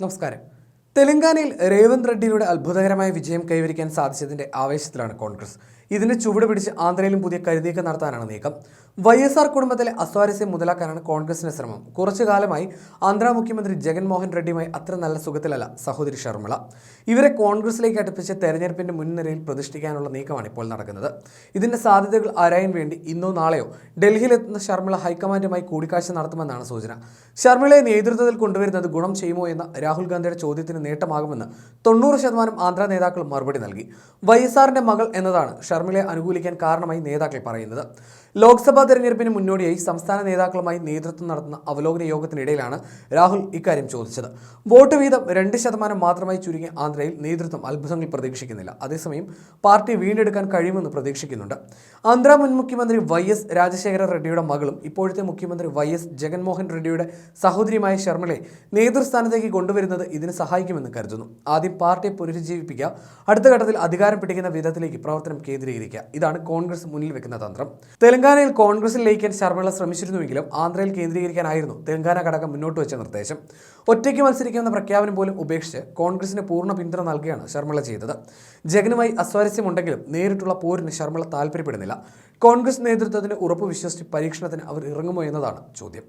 നമസ്കാരം. തെലങ്കാനയിൽ രേവന്ത് റെഡ്ഡിയുടെ അത്ഭുതകരമായ വിജയം കൈവരിക്കാൻ സാധിച്ചതിന്റെ ആവേശത്തിലാണ് കോൺഗ്രസ്. ഇതിന്റെ ചുവട് പിടിച്ച് ആന്ധ്രയിലും പുതിയ കരുതീക്കം നടത്താനാണ് നീക്കം. വൈ എസ് ആർ കുടുംബത്തിലെ അസ്വാരസ്യം മുതലാക്കാനാണ് കോൺഗ്രസിന്റെ ശ്രമം. കുറച്ചു കാലമായി ആന്ധ്ര മുഖ്യമന്ത്രി ജഗൻമോഹൻ റെഡ്ഡിയുമായി അത്ര നല്ല സുഖത്തിലല്ല സഹോദരി ഷർമിള. ഇവരെ കോൺഗ്രസിലേക്ക് അടുപ്പിച്ച് തെരഞ്ഞെടുപ്പിന്റെ മുൻനിരയിൽ പ്രതിഷ്ഠിക്കാനുള്ള നീക്കമാണ് ഇപ്പോൾ നടക്കുന്നത്. ഇതിന്റെ സാധ്യതകൾ ആരായാൻ വേണ്ടി ഇന്നോ നാളെയോ ഡൽഹിയിലെത്തുന്ന ഷർമിള ഹൈക്കമാൻഡുമായി കൂടിക്കാഴ്ച നടത്തുമെന്നാണ് സൂചന. ഷർമിളയെ നേതൃത്വത്തിൽ കൊണ്ടുവരുന്നത് ഗുണം ചെയ്യുമോ എന്ന രാഹുൽ ഗാന്ധിയുടെ ചോദ്യത്തിന് നേട്ടമാകുമെന്ന് തൊണ്ണൂറ് ശതമാനം ആന്ധ്ര നേതാക്കൾ മറുപടി നൽകി. വൈഎസ്ആറിന്റെ മകൾ എന്നതാണ് ഷർമിളയെ അനുകൂലിക്കാൻ കാരണമായി നേതാക്കൾ പറയുന്നത്. ലോക്സഭാ തെരഞ്ഞെടുപ്പിന് മുന്നോടിയായി സംസ്ഥാന നേതാക്കളുമായി നേതൃത്വം നടത്തുന്ന അവലോകന യോഗത്തിനിടയിലാണ് രാഹുൽ ഇക്കാര്യം ചോദിച്ചത്. വോട്ട് വീതം രണ്ട് ശതമാനം മാത്രമായി ചുരുങ്ങിയ ആന്ധ്രയിൽ നേതൃത്വം അത്ഭുതങ്ങൾ പ്രതീക്ഷിക്കുന്നില്ല. അതേസമയം പാർട്ടി വീണ്ടെടുക്കാൻ കഴിയുമെന്ന് പ്രതീക്ഷിക്കുന്നുണ്ട്. ആന്ധ്ര മുൻ മുഖ്യമന്ത്രി വൈ എസ് രാജശേഖര റെഡ്ഡിയുടെ മകളും ഇപ്പോഴത്തെ മുഖ്യമന്ത്രി വൈ എസ് ജഗൻമോഹൻ റെഡ്ഡിയുടെ സഹോദരിയുമായ ശർമ്മളെ നേതൃസ്ഥാനത്തേക്ക് കൊണ്ടുവരുന്നത് ഇതിന് സഹായിക്കുമെന്ന് കരുതുന്നു. ആദ്യം പാർട്ടിയെ പുനരുജ്ജീവിപ്പിക്കുക അടുത്ത ഘട്ടത്തിൽ അധികാരം പിടിക്കുന്ന വിധത്തിലേക്ക് പ്രവർത്തനം കേന്ദ്രീകരിക്കുക. ഇതാണ് കോൺഗ്രസ് മുന്നിൽ വെക്കുന്ന തന്ത്രം. തെലങ്കാനയിൽ കോൺഗ്രസിൽ ലയിക്കാൻ ശർമ്മള ശ്രമിച്ചിരുന്നുവെങ്കിലും ആന്ധ്രയിൽ കേന്ദ്രീകരിക്കാനായിരുന്നു തെലങ്കാന ഘടകം മുന്നോട്ട് വെച്ച നിർദ്ദേശം. ഒറ്റയ്ക്ക് മത്സരിക്കുമെന്ന പ്രഖ്യാപനം പോലും ഉപേക്ഷിച്ച് കോൺഗ്രസിന് പൂർണ പിന്തുണ നൽകുകയാണ് ശർമ്മള ചെയ്തത്. ജഗനുമായി അസ്വാരസ്യമുണ്ടെങ്കിലും നേരിട്ടുള്ള പോരിന് ശർമ്മള താല്പര്യപ്പെടുന്നില്ല കോൺഗ്രസ് നേതൃത്വത്തിന് ഉറപ്പ് വിശ്വസിച്ച് പരീക്ഷണത്തിന് അവർ ഇറങ്ങുമോ എന്നതാണ് ചോദ്യം.